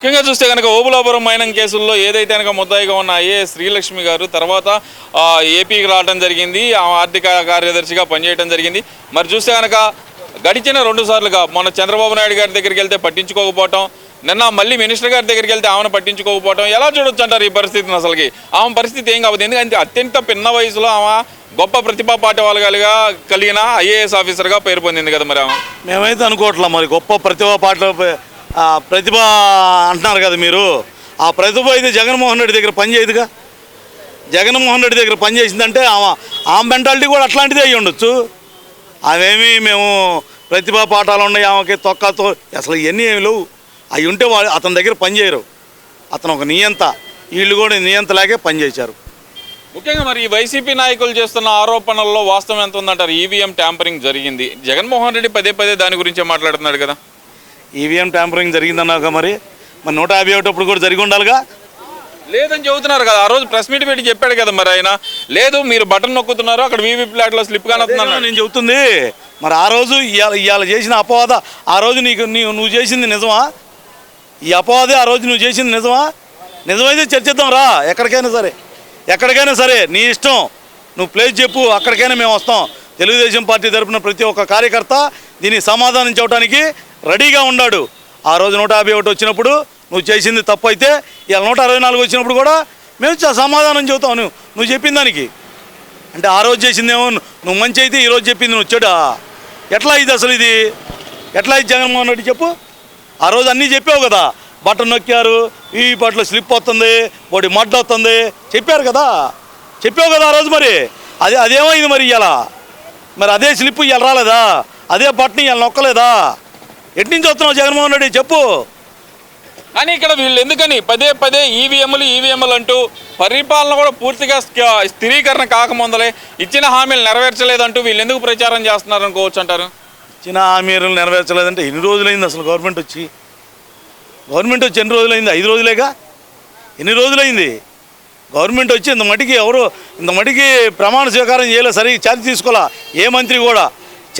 ముఖ్యంగా చూస్తే కనుక ఓబులాపురం మైనం కేసుల్లో ఏదైతే కనుక ముద్దాయిగా ఉన్న ఐఏఎస్ శ్రీలక్ష్మి గారు తర్వాత ఏపీకి రావడం జరిగింది ఆర్థిక కార్యదర్శిగా పనిచేయడం జరిగింది. మరి చూస్తే కనుక గడిచిన రెండు సార్లుగా మొన్న చంద్రబాబు నాయుడు గారి దగ్గరికి వెళ్తే పట్టించుకోకపోవటం నిన్న మళ్ళీ మినిస్టర్ గారి దగ్గరికి వెళ్తే ఆమెను పట్టించుకోకపోవటం ఎలా చూడొచ్చు అంటారు ఈ పరిస్థితిని అసలుకి? ఆమె పరిస్థితి ఏం కావద్దు ఎందుకంటే అత్యంత పిన్న వయసులో ఆమె గొప్ప ప్రతిభా పాఠవాలుగా కలిగిన ఐఏఎస్ ఆఫీసర్గా పేరు పొందింది కదా మరి ఆమె. మేమైతే అనుకోవట్లా మరి గొప్ప ప్రతిభ పాఠ ప్రతిభ అంటున్నారు కదా మీరు. ఆ ప్రతిభ అయితే జగన్మోహన్ రెడ్డి దగ్గర పనిచేయదుగా? జగన్మోహన్ రెడ్డి దగ్గర పనిచేసిందంటే ఆమె ఆ మెంటాలిటీ కూడా అట్లాంటిదే అయ్యి ఉండొచ్చు. అవేమి మేము ప్రతిభా పాఠాలు ఉన్నాయి ఆమెకి తొక్కతో అసలు ఇవన్నీ ఏమి లేవు. అవి ఉంటే వాళ్ళు అతని దగ్గర పనిచేయరు. అతను ఒక నియంత. వీళ్ళు కూడా నియంతలాగే పనిచేశారు. ముఖ్యంగా మరి ఈ వైసీపీ నాయకులు చేస్తున్న ఆరోపణల్లో వాస్తవం ఎంత ఉందంటారు? ఈవీఎం ట్యాంపరింగ్ జరిగింది. జగన్మోహన్ రెడ్డి పదే పదే దాని గురించే మాట్లాడుతున్నాడు కదా. ఈవీఎం ట్యాంపరింగ్ జరిగిందన్నాక మరి? మరి నూట యాభై ఒకటప్పుడు కూడా జరిగి ఉండాలిగా? లేదని చెబుతున్నారు కదా ఆ రోజు ప్రెస్ మీట్ పెట్టి చెప్పాడు కదా మరి ఆయన. లేదు మీరు బటన్ నొక్కుతున్నారు అక్కడ వీవీ ప్లాట్లో స్లిప్ కానొస్తున్నాను నేను చెబుతుంది. మరి ఆ రోజు ఇవాళ ఇవాళ చేసిన అపవాద ఆ రోజు నీకు నీవు నువ్వు చేసింది నిజమా? ఈ అపవాదే ఆ రోజు నువ్వు చేసింది నిజమా? నిజమైతే చర్చిద్దాం రా ఎక్కడికైనా సరే. ఎక్కడికైనా సరే నీ ఇష్టం. నువ్వు ప్లేస్ చెప్పు అక్కడికైనా మేము వస్తాం. తెలుగుదేశం పార్టీ తరపున ప్రతి ఒక్క కార్యకర్త దీనికి సమాధానం చెప్పడానికి రెడీగా ఉన్నాడు. ఆ రోజు నూట యాభై ఒకటి వచ్చినప్పుడు నువ్వు చేసింది తప్పు అయితే ఇలా నూట అరవై నాలుగు వచ్చినప్పుడు కూడా మేము సమాధానం చెబుతాను నువ్వు నువ్వు చెప్పిన దానికి. అంటే ఆ రోజు చేసిందేమో నువ్వు మంచి అయితే ఈరోజు చెప్పింది నువ్వు చెడా ఎట్లా ఇది అసలు ఇది? ఎట్లా ఇది జగన్మోహన్ రెడ్డి చెప్పు? ఆ రోజు అన్నీ చెప్పావు కదా. బటన్ నొక్కారు ఈ బట్టలు స్లిప్ వస్తుంది బోడి మడ్డ వస్తుంది. చెప్పారు కదా. చెప్పావు కదా ఆ రోజు మరి. అదే అదేమైంది మరి ఇవాళ? మరి అదే స్లిప్ ఇవాళ రాలేదా? అదే బట్టన్ ఇవాళ నొక్కలేదా? ఎటు నుంచి వస్తున్నావు జగన్మోహన్ రెడ్డి? చెప్పు. కానీ ఇక్కడ వీళ్ళు ఎందుకని? పదే పదే ఈవీఎంలు ఈవీఎంలు అంటూ పరిపాలన కూడా పూర్తిగా స్థ- స్థిరీకరణ కాకముందలే. ఇచ్చిన హామీలు నెరవేర్చలేదంటూ వీళ్ళు ఎందుకు ప్రచారం చేస్తున్నారు అనుకోవచ్చు అంటారు? ఇచ్చిన హామీలు నెరవేర్చలేదంటే ఎన్ని రోజులైంది అసలు గవర్నమెంట్ వచ్చి? గవర్నమెంట్ వచ్చి ఎన్ని రోజులైంది? ఐదు రోజులేగా? ఎన్ని రోజులైంది? గవర్నమెంట్ వచ్చి ఇంత మటుకి ఎవరు ఇంత మటుకి ప్రమాణ స్వీకారం చేయలేదు సరే ఛార్జ్ తీసుకోవాలా ఏ మంత్రి కూడా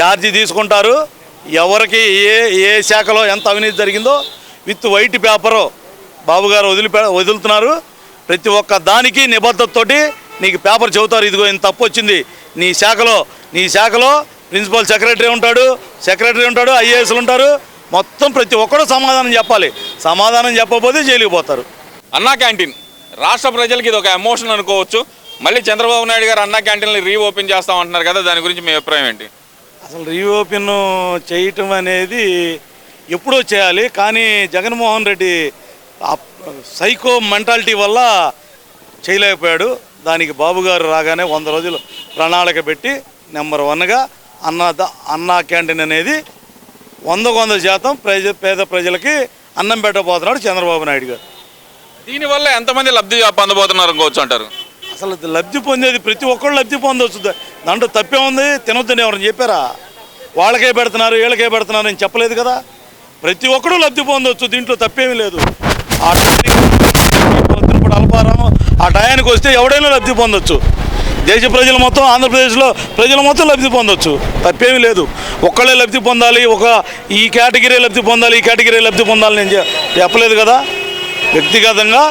ఛార్జీ తీసుకుంటారు. ఎవరికి ఏ ఏ శాఖలో ఎంత అవినీతి జరిగిందో విత్ వైట్ పేపరు బాబు గారు వదులుతున్నారు. ప్రతి ఒక్క దానికి నిబద్ధతతోటి నీకు పేపర్ చెబుతారు ఇదిగో ఇంత తప్పు వచ్చింది. నీ శాఖలో నీ శాఖలో ప్రిన్సిపల్ సెక్రటరీ ఉంటాడు సెక్రటరీ ఉంటాడు ఐఏఎస్లు ఉంటారు. మొత్తం ప్రతి ఒక్కరు సమాధానం చెప్పాలి. సమాధానం చెప్పకపోతే జైలుకి పోతారు. అన్నా క్యాంటీన్. రాష్ట్ర ప్రజలకి ఇది ఒక ఎమోషన్ అనుకోవచ్చు. మళ్ళీ చంద్రబాబు నాయుడు గారు అన్నా క్యాంటీన్లు రీఓపెన్ చేస్తామంటున్నారు కదా దాని గురించి మీ అభిప్రాయం ఏంటి? అసలు రీఓపెన్ చేయటం అనేది ఎప్పుడో చేయాలి కానీ జగన్మోహన్ రెడ్డి సైకో మెంటాలిటీ వల్ల చేయలేకపోయాడు. దానికి బాబు గారు రాగానే వంద రోజులు ప్రణాళిక పెట్టి నెంబర్ వన్గా అన్న అన్నా క్యాంటీన్ అనేది వందకు వంద శాతం ప్రజ పేద ప్రజలకి అన్నం పెట్టబోతున్నాడు చంద్రబాబు నాయుడు గారు. దీనివల్ల ఎంతమంది లబ్ధి పొందబోతున్నారు అనుకోవచ్చు అంటారు? అసలు లబ్ధి పొందేది ప్రతి ఒక్కళ్ళు లబ్ధి పొందవచ్చు దాంట్లో తప్పే ఉంది తినొద్దని ఎవరైనా చెప్పారా? వాళ్ళకే పెడుతున్నారు వీళ్ళకే పెడుతున్నారు అని చెప్పలేదు కదా? ప్రతి ఒక్కరూ లబ్ధి పొందవచ్చు దీంట్లో తప్పేమీ లేదు. ఆ తిరుపతి ఇప్పుడు అల్పారం ఆ టయానికి వస్తే ఎవడైనా లబ్ధి పొందొచ్చు. దేశ ప్రజలు మొత్తం ఆంధ్రప్రదేశ్లో ప్రజలు మొత్తం లబ్ధి పొందొచ్చు. తప్పేమీ లేదు. ఒక్కళ్ళే లబ్ధి పొందాలి ఒక ఈ కేటగిరీ లబ్ధి పొందాలి ఈ కేటగిరీ లబ్ధి పొందాలి నేను చెప్పలేదు కదా? వ్యక్తిగతంగా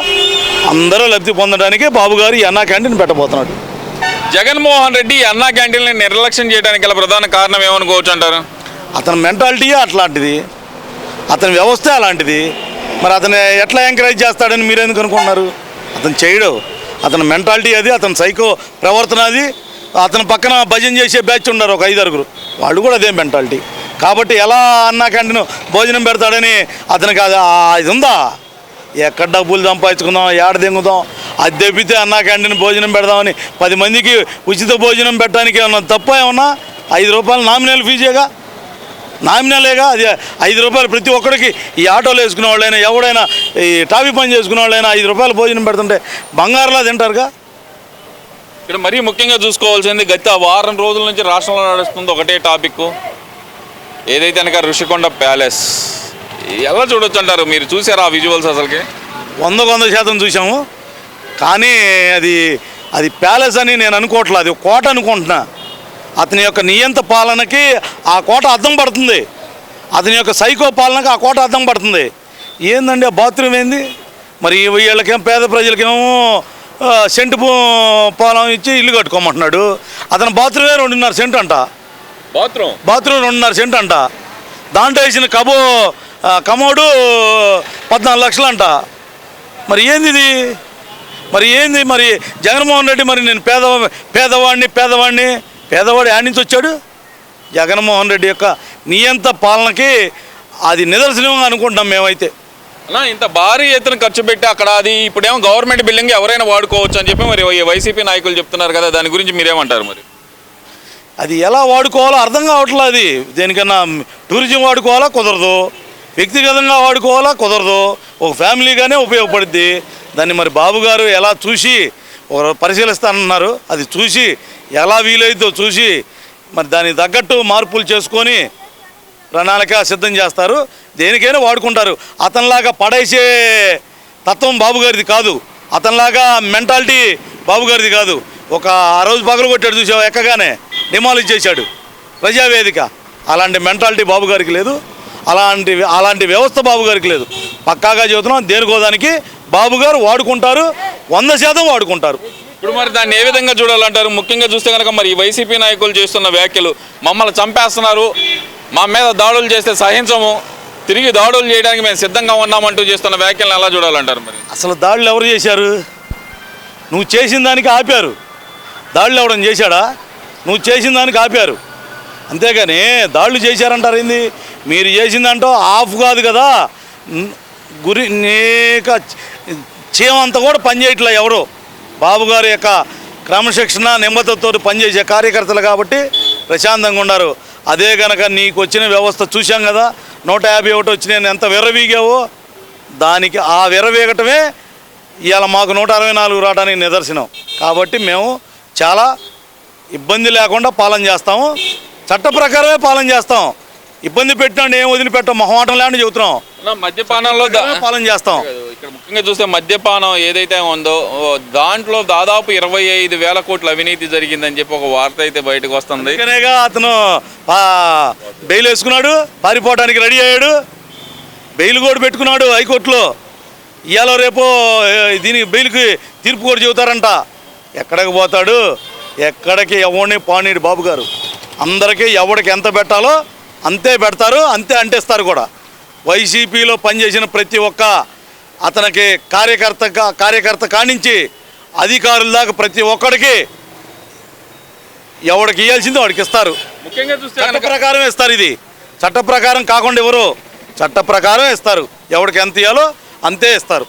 అందరూ లబ్ధి పొందడానికి బాబు గారు అన్నా క్యాంటీన్ పెట్టబోతున్నాడు. జగన్మోహన్ రెడ్డి అన్నా క్యాంటీన్ని నిర్లక్ష్యం చేయడానికి గల ప్రధాన కారణం ఏమనుకోవచ్చు అంటారు? అతని మెంటాలిటీయే అట్లాంటిది. అతని వ్యవస్థ అలాంటిది. మరి అతను ఎట్లా ఎంకరేజ్ చేస్తాడని మీరు ఎందుకు అనుకుంటున్నారు? అతను చేయడు. అతని మెంటాలిటీ అది అతని సైకో ప్రవర్తన అది. అతని పక్కన భజన చేసే బ్యాచ్ ఉన్నారు ఒక ఐదారుగురు వాళ్ళు కూడా అదే మెంటాలిటీ. కాబట్టి ఎలా అన్నా క్యాంటీన్ భోజనం పెడతాడని అతనికి అది ఇది ఉందా? ఎక్కడ డబ్బులు సంపాదించుకుందాం ఏడ దింగుదాం అది తెప్పితే అన్నా క్యాంటీన్ భోజనం పెడదామని పది మందికి ఉచిత భోజనం పెట్టడానికి ఏమన్నా తప్ప ఏమన్నా? ఐదు రూపాయలు నామినల్ ఫీజేగా? నామినలేగా? అది ఐదు రూపాయలు ప్రతి ఒక్కడికి. ఈ ఆటోలు వేసుకునే వాళ్ళైనా ఎవడైనా ఈ టాపీ పని చేసుకునే వాళ్ళైనా ఐదు రూపాయలు భోజనం పెడుతుంటే బంగారులా తింటారుగా? ఇక్కడ మరీ ముఖ్యంగా చూసుకోవాల్సింది గత వారం రోజుల నుంచి రాష్ట్రంలో నడుస్తుంది ఒకటే టాపిక్. ఏదైతే కనుక ఋషికొండ ప్యాలెస్. ఎలా చూడొచ్చు అంటారు? మీరు చూసారా ఆ విజువల్స్ అసలుకి? వందకు వంద శాతం చూసాము కానీ అది అది ప్యాలెస్ అని నేను అనుకోవట్లేదు. అది కోట అనుకుంటున్నా. అతని యొక్క నియంత పాలనకి ఆ కోట అద్దం పడుతుంది. అతని యొక్క సైకో పాలనకి ఆ కోట అద్దం పడుతుంది. ఏందండి ఆ బాత్రూమ్ ఏంది? మరి వీళ్ళకేం పేద ప్రజలకేమో సెంటు పొలం ఇచ్చి ఇల్లు కట్టుకోమంటున్నాడు. అతను బాత్రూమే రెండున్నర సెంటు అంట బాత్రూమ్? బాత్రూమ్ రెండున్నర సెంటు అంట దాంట్లో వేసిన కబో కమోడు పద్నాలుగు లక్షలు అంట మరి ఏంది ఇది మరి ఏంది మరి? జగన్మోహన్ రెడ్డి మరి నేను పేద పేదవాడిని పేదవాడిని పేదవాడు యాడ్ నుంచి వచ్చాడు? జగన్మోహన్ రెడ్డి యొక్క నియంత పాలనకి అది నిదర్శనం అనుకుంటాం మేమైతే. అన్నా ఇంత భారీ ఎత్తున ఖర్చు పెట్టి అక్కడ అది ఇప్పుడేమో గవర్నమెంట్ బిల్డింగ్ ఎవరైనా వాడుకోవచ్చు అని చెప్పి మరి వైసీపీ నాయకులు చెప్తున్నారు కదా దాని గురించి మీరేమంటారు మరి? అది ఎలా వాడుకోవాలో అర్థం కావట్లేదు అది. దేనికన్నా టూరిజం వాడుకోవాలా కుదరదు. వ్యక్తిగతంగా వాడుకోవాలా? కుదరదు. ఒక ఫ్యామిలీగానే ఉపయోగపడుద్ది. దాన్ని మరి బాబు గారు ఎలా చూసి పరిశీలిస్తానన్నారు. అది చూసి ఎలా వీలైద్దో చూసి మరి దానికి తగ్గట్టు మార్పులు చేసుకొని ప్రణాళిక సిద్ధం చేస్తారు. దేనికైనా వాడుకుంటారు. అతనిలాగా పడేసే తత్వం బాబుగారిది కాదు. అతనిలాగా మెంటాలిటీ బాబుగారిది కాదు. ఒక ఆ రోజు పగలు కొట్టాడు చూసావు? ఎక్కగానే డిమాలిజ్ చేశాడు. ప్రజావేదిక. అలాంటి మెంటాలిటీ బాబుగారికి లేదు. అలాంటి అలాంటి వ్యవస్థ బాబు గారికి లేదు. పక్కాగా చెబుతున్నాం దేనికోదానికి బాబు గారు వాడుకుంటారు వంద శాతం వాడుకుంటారు. ఇప్పుడు మరి దాన్ని ఏ విధంగా చూడాలంటారు? ముఖ్యంగా చూస్తే కనుక మరి ఈ వైసీపీ నాయకులు చేస్తున్న వ్యాఖ్యలు మమ్మల్ని చంపేస్తున్నారు. మా మీద దాడులు చేస్తే సహించము. తిరిగి దాడులు చేయడానికి మేము సిద్ధంగా ఉన్నామంటూ చేస్తున్న వ్యాఖ్యలను ఎలా చూడాలంటారు మరి? అసలు దాడులు ఎవరు చేశారు? నువ్వు చేసిన దానికి ఆపారు. దాడులు ఎవడం చేశాడా? నువ్వు చేసిన దానికి ఆపారు. అంతేగాని దాడులు చేశారంటారు ఏంది? మీరు చేసిందంటో ఆఫ్ కాదు కదా. గురి నీక చేమంతా కూడా పనిచేయట్లే ఎవరు. బాబు గారి యొక్క క్రమశిక్షణ నిమ్మతతో పనిచేసే కార్యకర్తలు కాబట్టి ప్రశాంతంగా ఉన్నారు అదే కనుక నీకు వచ్చిన వ్యవస్థ చూశాం కదా. నూట యాభై ఒకటి వచ్చినాయి ఎంత విర్రవీగావో దానికి ఆ విరవేగటమే ఇవాళ మాకు నూట అరవై నాలుగు రావడానికి నిదర్శనం. కాబట్టి మేము చాలా ఇబ్బంది లేకుండా పాలన చేస్తాము. చట్ట ప్రకారమే పాలన చేస్తాం. ఇబ్బంది పెట్టినా ఏం వదిలిపెట్టాం మొహమాటం లేని చెబుతున్నాం. మద్యపానంలో పాలన చేస్తాం. ఇక్కడ ముఖ్యంగా చూస్తే మద్యపానం ఏదైతే ఉందో దాంట్లో దాదాపు ఇరవై ఐదు వేల కోట్ల అవినీతి జరిగిందని చెప్పి ఒక వార్త అయితే బయటకు వస్తుంది. అందుకనేగా అతను బెయిల్ వేసుకున్నాడు పారిపోవడానికి రెడీ అయ్యాడు. బెయిల్ కూడా పెట్టుకున్నాడు హైకోర్టులో. ఇవాళ రేపు దీనికి బెయిల్కి తీర్పు కూడా చెబుతారంట. ఎక్కడికి పోతాడు? ఎక్కడికి ఎవరిని పానీడు బాబు గారు. అందరికీ ఎవడికి ఎంత పెట్టాలో అంతే పెడతారు అంతే అంటేస్తారు కూడా. వైసీపీలో పనిచేసిన ప్రతి ఒక్క అతనికి కార్యకర్త కార్యకర్త కానించి అధికారుల దాకా ప్రతి ఒక్కడికి ఎవడికి ఇవ్వాల్సింది వాడికి ఇస్తారు. ముఖ్యంగా చూస్తే చట్ట ప్రకారం ఇస్తారు ఇది. చట్ట ప్రకారం కాకుండా ఎవరు? చట్ట ప్రకారం ఇస్తారు. ఎవరికి ఎంత ఇవ్వాలో అంతే ఇస్తారు.